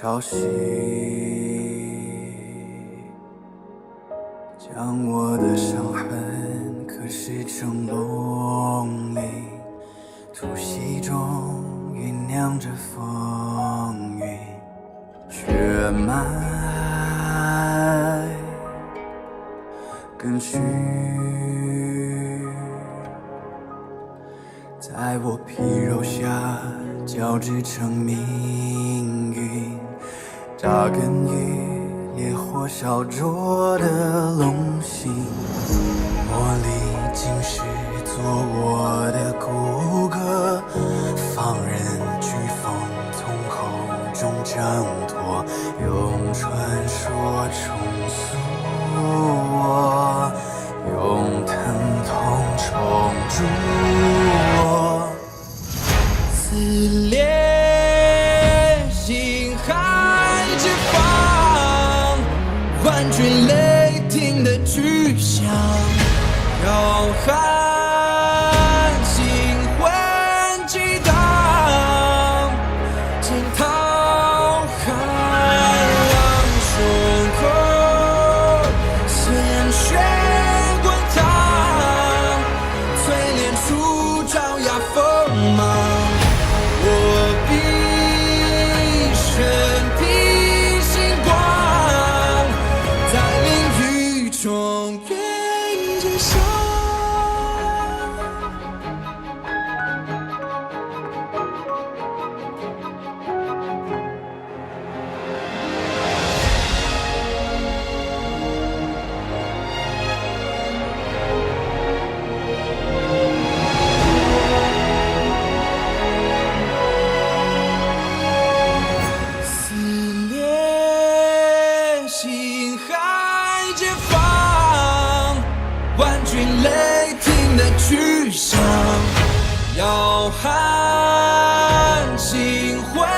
潮汐，将我的伤痕刻蚀成龙鳞，突袭中酝酿着风云，血脉更续。在我皮肉下交织成命运，扎根于烈火烧灼的龙心，磨砺今世做我的骨骼，放任飓风从口中挣脱，用传说重塑我，用疼痛重铸军雷霆的巨响，浩瀚愿见上。撕裂心海解放，听雷霆的巨响，摇撼星魂。